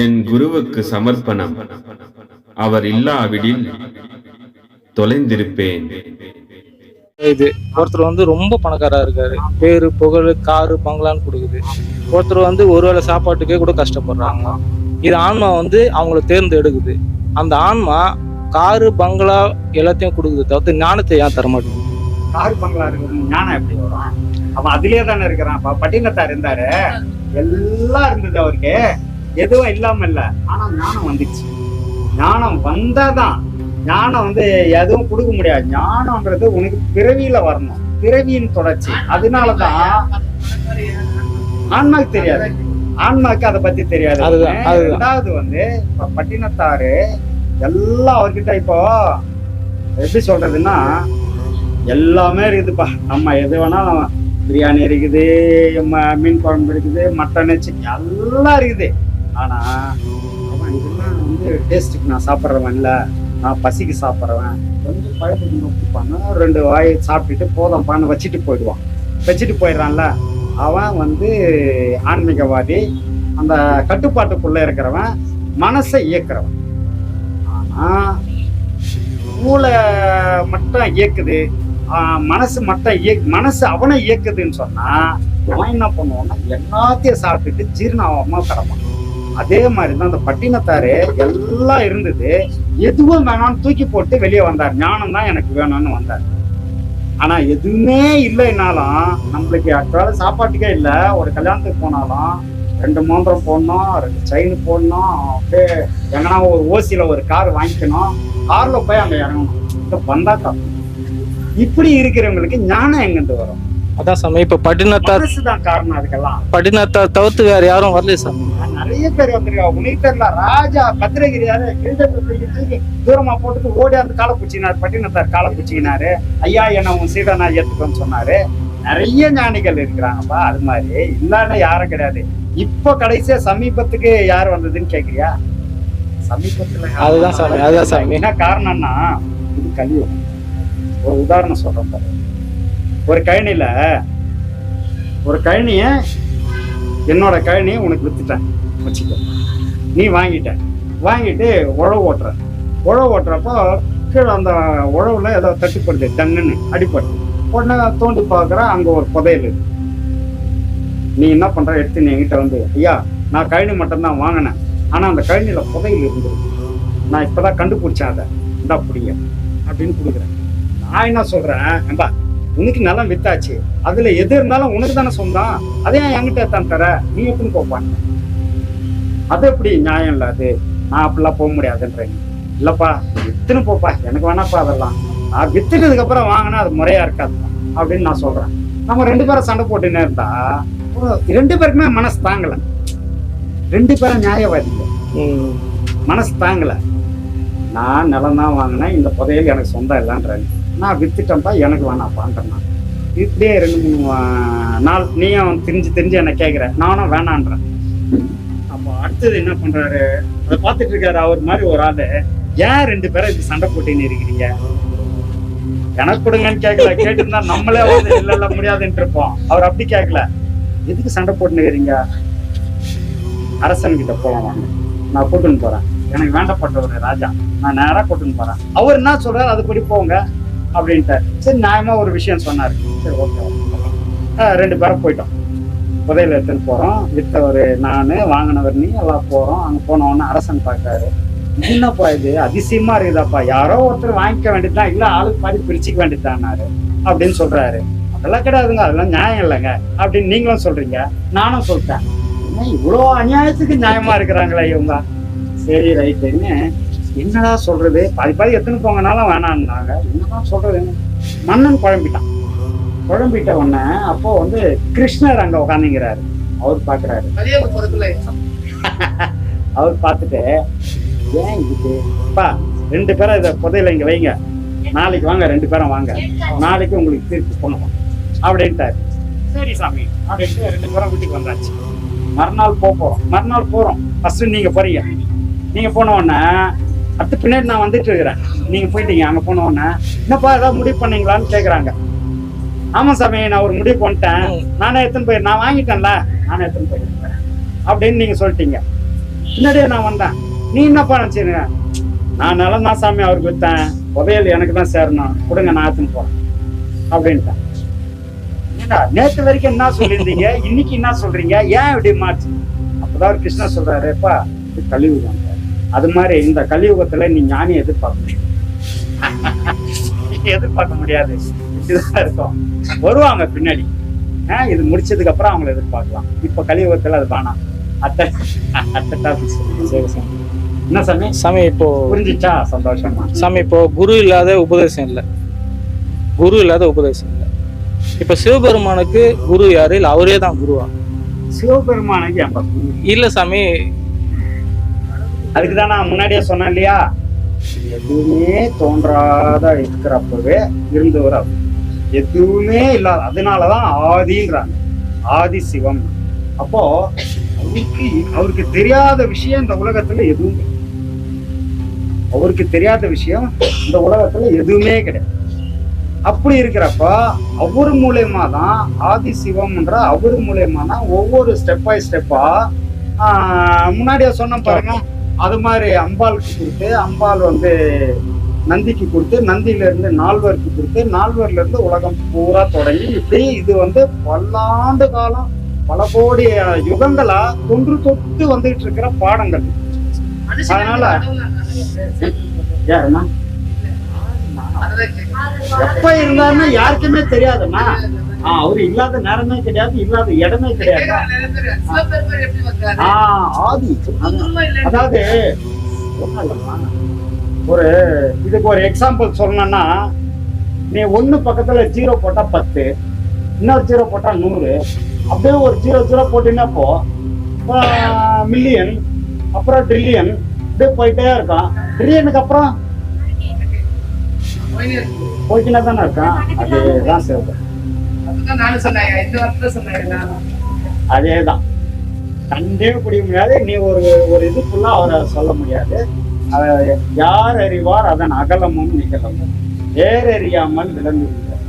என் குருவுக்கு சமர்ப்பணம். அவர் இல்லாவிடில் தொலைந்திருப்பேன். இது ஒருத்தர் வந்து ரொம்ப பணக்காரா இருக்காரு. பேரு புகழ் காரு பங்களான்னு கொடுக்குது. ஒருத்தர் வந்து ஒருவேளை சாப்பாட்டுக்கே கூட கஷ்டப்படுறாங்க. இது ஆன்மா வந்து அவங்கள தேர்ந்தெடுக்குது. அந்த ஆன்மா காரு பங்களா எல்லாத்தையும் கொடுக்குது தவிர்த்து ஞானத்தை ஏன் தர மாட்டேங்குது கார் பங்களா இருக்கிறது ஞானம் எப்படி வரும்? அவன் அதுலயே தானே இருக்கிறான். பட்டினத்தார் இருந்தாரு. எல்லாம் இருந்தது அவருக்கு. எதுவும் இல்லாம இல்ல ஆனா ஞானம் வந்துச்சு. ஞானம் வந்தாதான் ஞானம் வந்து எதுவும் கொடுக்க முடியாது. ஞானம்ன்றது உனக்கு பிறவியில வரணும். பிறவியின் தொடர்ச்சி. அதனாலதான் ஆன்மாக்கு தெரியாது. ஆன்மாக்கு அதை பத்தி தெரியாது. ரெண்டாவது வந்து இப்ப பட்டினத்தாரு எல்லாம் அவர்கிட்ட இப்போ எப்படி சொல்றதுன்னா எல்லாமே இருக்குதுப்பா. நம்ம எது வேணாலும் பிரியாணி இருக்குது மீன் குழம்பு இருக்குது மட்டன் சிக்கன் எல்லாம் இருக்குது. ஆனா அவன் இதெல்லாம் வந்து டேஸ்ட்டுக்கு நான் சாப்பிட்றவன் இல்லை நான் பசிக்கு சாப்பிட்றவன். கொஞ்சம் பழத்துக்கு நோக்கிப்பாங்க ரெண்டு வாய் சாப்பிட்டுட்டு போதும்ப்பான்னு வச்சுட்டு போயிடுவான். வச்சுட்டு போயிடுறான்ல. அவன் வந்து ஆன்மீகவாதி. அந்த கட்டுப்பாட்டுக்குள்ளே இருக்கிறவன் மனசை இயக்குறவன். ஆனா மூளை மட்டும் இயக்குது. மனசு மட்டும் இயக் மனசு அவனை இயக்குதுன்னு சொன்னா அவன் என்ன பண்ணுவான்னா எல்லாத்தையும் சாப்பிட்டுட்டு ஜீரணாவாம கிடப்பான். அதே மாதிரி தான் அந்த பட்டினத்தாரு எல்லாம் இருந்தது. எதுவும் வேணாம்னு தூக்கி போட்டு வெளியே வந்தார். ஞானம் தான் எனக்கு வேணும்னு வந்தார். ஆனா எதுவுமே இல்லைனாலும் நம்மளுக்கு actual சாப்பாட்டுக்கே இல்லை. ஒரு கல்யாணத்துக்கு போனாலும் ரெண்டு மூன்றம் போடணும் ரெண்டு செயின் போடணும் அப்படியே எங்கன்னா ஒரு ஓசியில ஒரு கார் வாங்கிக்கணும். கார்ல போய் அங்க இறங்கணும். இந்த பந்தாக்கா இப்படி இருக்கிறவங்களுக்கு ஞானம் எங்கிருந்து வரும்? அதான் சாமி இப்ப பட்டினத்தார் மனசுதான் காரணம் அதுக்கெல்லாம். பட்டினத்தார் தவிர்த்து வேற யாரும் வரல சாமி. நிறைய பேர் வந்திருக்காங்க. உனக்கு தெரியல ராஜா பத்திரகிரியாரு கிரீடத்தை தூரமா போட்டுட்டு ஓடி அந்த காலை பிடிச்சினாரு பட்டினத்தார் காலை பிடிச்சிக்கினாரு. ஐயா என்ன உன் சீடனா ஏத்துக்கோன்னு சொன்னாரு. நிறைய ஞானிகள் இருக்கிறாங்கப்பா அது மாதிரி. இல்லாத யாரும் கிடையாது. இப்போ கடைசியா சமீபத்துக்கு யார் வந்ததுன்னு கேக்குறியா? சமீபத்துல அதுதான் சாமி, அதுதான் சாமி. என்ன காரணம்னா இது கலியுகம் ஒரு உதாரணம் சொல்றேன் பாரு. ஒரு கழனியில் ஒரு கழனிய என்னோட கழனியை உனக்கு வித்துட்டேன் வச்சுக்கோ. நீ வாங்கிட்ட. வாங்கிட்டு உழவு ஓட்டுற. உழவு ஓட்டுறப்போ கீழே அந்த உழவுல ஏதோ தட்டுப்படுது டங்குன்னு அடிப்படுது உடனே தோண்டி பார்க்குற அங்கே ஒரு புதையல் நீ என்ன பண்ணுற எடுத்து நீ என்கிட்ட வந்து ஐயா நான் கழனி மட்டும்தான் வாங்கினேன். ஆனால் அந்த கழனியில் புதையல் இருந்தது. நான் இப்போ தான் கண்டுபிடிச்சேன் அதை. இந்தா பிடிங்க. அப்படின்னு கொடுக்குறேன் நான் என்ன சொல்கிறேன் ஏம்பா உனக்கு நிலம் வித்தாச்சு. அதுல எது இருந்தாலும் உனக்கு தானே சொந்தம். அதே ஏன் என்கிட்ட தான் தர? நீ எப்படி போப்பான் அது எப்படி நியாயம் இல்ல அது? நான் அப்படிலாம் போக முடியாதுன்றேன். இல்லப்பா வித்துன்னு போப்பா. எனக்கு வேணாப்பா அதெல்லாம். நான் வித்துட்டதுக்கு அப்புறம் வாங்கினா அது முறையா இருக்காது அப்படின்னு நான் சொல்றேன். நம்ம ரெண்டு பேரும் சண்டை போட்டுன்னே இருந்தா ரெண்டு பேருக்குமே மனசு தாங்கல. ரெண்டு பேரும் நியாயவாதிங்க. மனசு தாங்கல. நான் நிலம் தான் வாங்கினேன் இந்த புதையல் எனக்கு சொந்தம் இல்லைன்றேன். நான் வித்துட்டேன்ப்பா எனக்கு வேணாப்பான்றேன் நான் இப்படியே ரெண்டு மூணு நாள் நீயும் தெரிஞ்சு தெரிஞ்சு என்ன கேட்குற நானும் வேணான்றேன். அப்போ அடுத்தது என்ன பண்றாரு? அதை பார்த்துட்டு இருக்காரு அவர் மாதிரி ஒரு ஆளு. ஏன் ரெண்டு பேரும் இப்படி சண்டை போட்டுன்னு இருக்கிறீங்க? எனக்கு கொடுங்கன்னு கேட்கல கேட்டிருந்தா நம்மளே வந்து இல்லை இல்லை முடியாதுன்னு இருப்போம். அவர் அப்படி கேட்கல எதுக்கு சண்டை போட்டுன்னு இருக்கிறீங்க? அரசன் கிட்ட போலாம் வாங்க. நான் கூட்டுன்னு போறேன். எனக்கு வேண்டப்பட்டவர் ராஜா. நான் நேரா கூட்டுன்னு போறேன். அவர் என்ன சொல்றாரு? அதுபடி போங்க. அப்படின்ட்டார். சரி நியாயமா ஒரு விஷயம் சொன்னார்? சரி ஓகே ரெண்டு பேரும் போயிட்டோம். புதையில எடுத்துன்னு போகிறோம் வித்தவர் நான் வாங்கினவர் நீ எல்லாம் போகிறோம் அங்கே போனவொன்னே அரசன் பார்க்குறாரு. என்னப்பா இது? அதிசயமா இருக்குதாப்பா. யாரோ ஒருத்தர் வாங்கிக்க வேண்டியதுதான். இல்லை ஆளுக்கு பாதி பிரிச்சுக்க வேண்டியதுதான்னாரு அப்படின்னு சொல்றாரு. அதெல்லாம் கிடையாதுங்க. அதெல்லாம் நியாயம் இல்லைங்க. அப்படின்னு நீங்களும் சொல்றீங்க. நானும் சொல்லிட்டேன். என்ன இவ்வளோ அநியாயத்துக்கு நியாயமா இருக்கிறாங்களே இவங்க? சரி ரைட்டுன்னு என்னடா சொல்றது? பாதி பாதி எத்தனை போங்கனாலும் வேணான்னாங்க. என்னதான் சொல்றது? மன்னன் குழம்பிட்டான். குழம்பிட்ட உடனே அப்போ வந்து கிருஷ்ணர் அங்க உட்காந்துங்கிறாரு அவர் பாக்குறாரு. அவர் பார்த்துட்டு ஏன் இது? ரெண்டு பேரும் இதை புதையில இங்க வைங்க. நாளைக்கு வாங்க ரெண்டு பேரும் வாங்க. நாளைக்கு உங்களுக்கு திருப்பி பண்ணுவோம் அப்படின்ட்டாரு. சரி சாமி. அப்படின்ட்டு ரெண்டு பேரும் வீட்டுக்கு வந்தாச்சு. மறுநாள் போக போறோம். மறுநாள் போறோம். ஃபர்ஸ்ட் நீங்க போறீங்க. நீங்க போன உடனே அடுத்து பின்னாடி நான் வந்துட்டு இருக்கிறேன். நீங்க போயிட்டீங்க அங்க போன உடனே. என்னப்பா ஏதாவது முடிவு பண்ணீங்களான்னு கேக்குறாங்க. ஆமா சாமி நான் ஒரு முடிவு பண்ணிட்டேன். நானே எடுத்துன்னு போய் நான் வாங்கிட்டேன்ல. நானே எடுத்துன்னு போயிருக்கேன் அப்படின்னு நீங்க சொல்லிட்டீங்க. பின்னாடியே நான் வந்தேன். நீ என்னப்பா நினைச்சிருங்க நான் நிலம் தான் சாமி அவருக்கு வித்தேன். புதையல் எனக்கு தான் சேரணும். கொடுங்க நான் எடுத்துன்னு போறேன். அப்படின்ட்டேன். நேத்து வரைக்கும் என்ன சொல்லியிருந்தீங்க? இன்னைக்கு என்ன சொல்றீங்க? ஏன் இப்படி மாற்று அப்பதான் கிருஷ்ணா சொல்றாரு எப்பா இது கலியுகம் அது மாதிரி இந்த கலியுகத்துல நீ ஞானி எதிர்பார்க்க எதிர்பார்க்க முடியாது. இப்படிதான் இருக்கும். வருவாங்க பின்னாடி. இது முடிச்சதுக்கு அப்புறம் அவங்கள எதிர்பார்க்கலாம். இப்ப கலியுகத்துல அது வேணாம். அத்தை என்ன சாமி? சாமி இப்போ புரிஞ்சிச்சா? சந்தோஷமா? சாமி இப்போ குரு இல்லாத உபதேசம் இல்லை. குரு இல்லாத உபதேசம் இல்லை. இப்போ சிவபெருமானுக்கு குரு யாரு? இல்லை அவரே தான் குருவா? சிவபெருமானுக்கு இல்ல சாமி அதுக்கு தான் நான் முன்னாடியே சொன்னேன் இல்லையா? எதுவுமே தோன்றாத இருக்கிறப்பவே இருந்தவர் அவர். எதுவுமே இல்லாத அதனாலதான் ஆதின்றாங்க ஆதி சிவம். அப்போ அவருக்கு அவருக்கு தெரியாத விஷயம் இந்த உலகத்துல எதுவும் அவருக்கு தெரியாத விஷயம் இந்த உலகத்துல எதுவுமே கிடையாது. அப்படி இருக்கிறப்ப அவர் மூலயமா தான் ஆதி சிவம்ன்ற அவர் மூலியமா தான் ஒவ்வொரு ஸ்டெப் பை ஸ்டெப்பா முன்னாடியே சொன்ன பாருங்க. அது மாதிரி அம்பாளுக்கு கொடுத்து அம்பாள் வந்து நந்திக்கு கொடுத்து நந்தியில இருந்து நால்வருக்கு கொடுத்து நால்வர்ல இருந்து உலகம் பூரா தொடங்கி இப்படி இது வந்து பல்லாண்டு காலம் பல கோடி யுகங்களா தொன்று தொட்டு வந்துகிட்டு இருக்கிற பாடங்கள். அதனால யாருமா எப்ப இருந்தாருன்னா யாருக்குமே தெரியாதுமா அவரு இல்லாத நேரமே கிடையாது இல்லாத இடமே கிடையாது. ஆதி. அதாவது. ஒரு இதுக்கு ஒரு எக்ஸாம்பிள் சொல்லணும்னா நீ ஒண்ணு பக்கத்துல ஜீரோ போட்டா பத்து இன்னொரு ஜீரோ போட்டா நூறு அப்படியே ஒரு ஜீரோ ஜீரோ போட்டீங்கன்னா போ மில்லியன் அப்புறம் ட்ரில்லியன் அப்படியே போயிட்டே இருக்கான். ட்ரில்லியனுக்கு அப்புறம் போய்க்கினா தானே இருக்கான்? அதுதான் சிறப்பு. அதேதான். கண்டே பிடிக்க முடியாது நீ ஒரு ஒரு இது அவரை சொல்ல முடியாது. யார் அறிவார் அதன் அகலமும் நிகழமும் வேறறியாமல் விளங்குகிறார்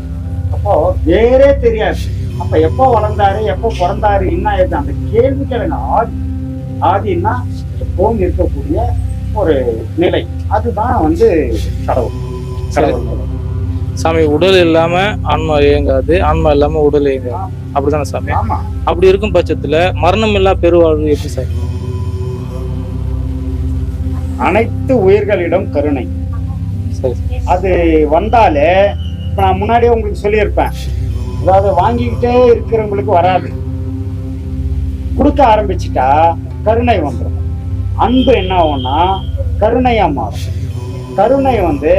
அப்போ வேறே தெரியாது. அப்ப எப்போ வளர்ந்தாரு எப்போ பிறந்தாரு என்ன ஆயிடுது அந்த கேள்வி கேளுங்க ஆதி. ஆதின்னா எப்பவும் இருக்கக்கூடிய ஒரு நிலை. அதுதான் வந்து கடவுள். கடவுள். சாமி உடல் இல்லாம ஆன்மா இயங்காது ஆன்மா இல்லாம உடல் இயங்காது. அப்படிதானே சாமி? அப்படி இருக்கும் பட்சத்துல மரணம் இல்லா பெருவாழ்வு எப்படி சாமி? அனைத்து உயிர்களிடம் கருணை. அது வந்தாலே இப்ப நான் முன்னாடியே உங்களுக்கு சொல்லியிருப்பேன். அதாவது வாங்கிக்கிட்டே இருக்கிறவங்களுக்கு வராது. கொடுக்க ஆரம்பிச்சிட்டா கருணை வந்துடும் அன்பு என்ன ஆகும்னா கருணையா மாறும். கருணை வந்து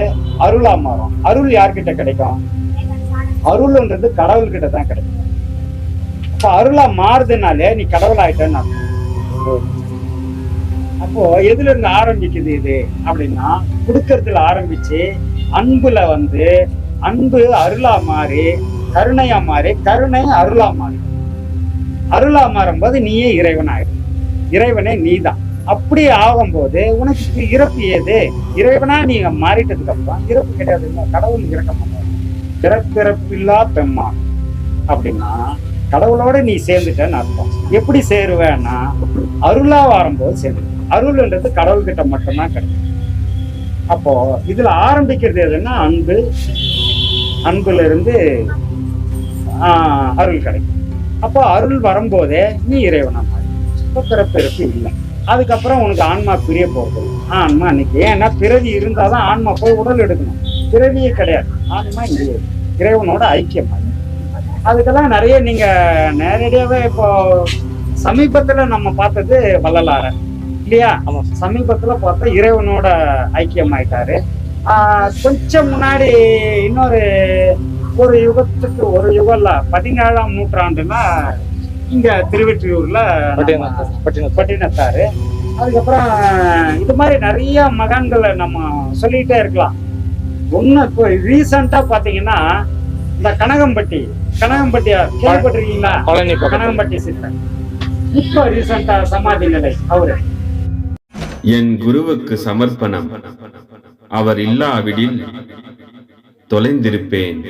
அருளா மாறும். அருள் யார்கிட்ட கிடைக்கும்? அருள்ன்றது கடவுள்கிட்ட தான் கிடைக்கும். அப்ப அருளா மாறுதுனாலே நீ கடவுள் ஆயிட்டேன்னு அப்போ எதுல இருந்து ஆரம்பிக்குது இது அப்படின்னா கொடுக்கறதுல ஆரம்பிச்சு அன்புல வந்து அன்பு அருளா மாறி கருணையா மாறி கருணை அருளா மாறி. அருளா மாறும்போது நீயே இறைவன் ஆயிடும் இறைவனே நீதான். அப்படி ஆகும்போது உனக்கு இறப்பு ஏது? இறைவனா நீங்க மாறிட்டதுக்கு அப்புறம் இறப்பு கிடையாது. கடவுள் இறக்க மாட்டாங்க பிறப்பிறப்பில்லா பெம்மான் அப்படின்னா கடவுளோட நீ சேர்ந்துட்டன்னு அர்த்தம். எப்படி சேருவேன்னா அருளா வரும்போது சேர்ந்து அருள்ன்றது கடவுள்கிட்ட மட்டும்தான் கிடைக்கும். அப்போ இதுல ஆரம்பிக்கிறது எதுன்னா அன்பு. அன்புல இருந்து அருள் கிடைக்கும். அப்போ அருள் வரும்போதே நீ இறைவனா மாறி பிறப்பிறப்பு இல்லை. அதுக்கப்புறம் உனக்கு ஆன்மா பிரிய போகிறது. ஆன்மா இன்னைக்கு ஏன்னா பிறவி இருந்தாதான் ஆன்மா போய் உடல் எடுக்கணும். பிறவியே கிடையாது. ஆன்மா இங்கே. இறைவனோட ஐக்கியம். அதுக்கெல்லாம் நிறைய நீங்க நேரடியாவே இப்போ சமீபத்துல நம்ம பார்த்தது வள்ளலார. இல்லையா? ஆமா. சமீபத்துல பார்த்தா இறைவனோட ஐக்கியம் ஆயிட்டாரு ஆஹ் கொஞ்சம் முன்னாடி இன்னொரு ஒரு யுகத்துக்கு ஒரு யுகம்ல பதினேழாம் நூற்றாண்டுல இங்க திருவெற்றியூர்ல பட்டினத்தார் அதுக்கப்புறம் இது மாதிரி நிறைய மகான்களை நம்ம சொல்லிட்டே இருக்கலாம். ஒண்ணு இப்போ ரீசெண்டா பாத்தீங்கன்னா இந்த கனகம்பட்டி கனகம்பட்டியா கேள்விப்பட்டிருக்கீங்களா. கனகம்பட்டி சித்தன் இப்போ ரீசெண்டா சமாதி நிலை அவரு. என் குருவுக்கு சமர்ப்பணம். அவர் இல்லாவிடில் தொலைந்திருப்பேன்.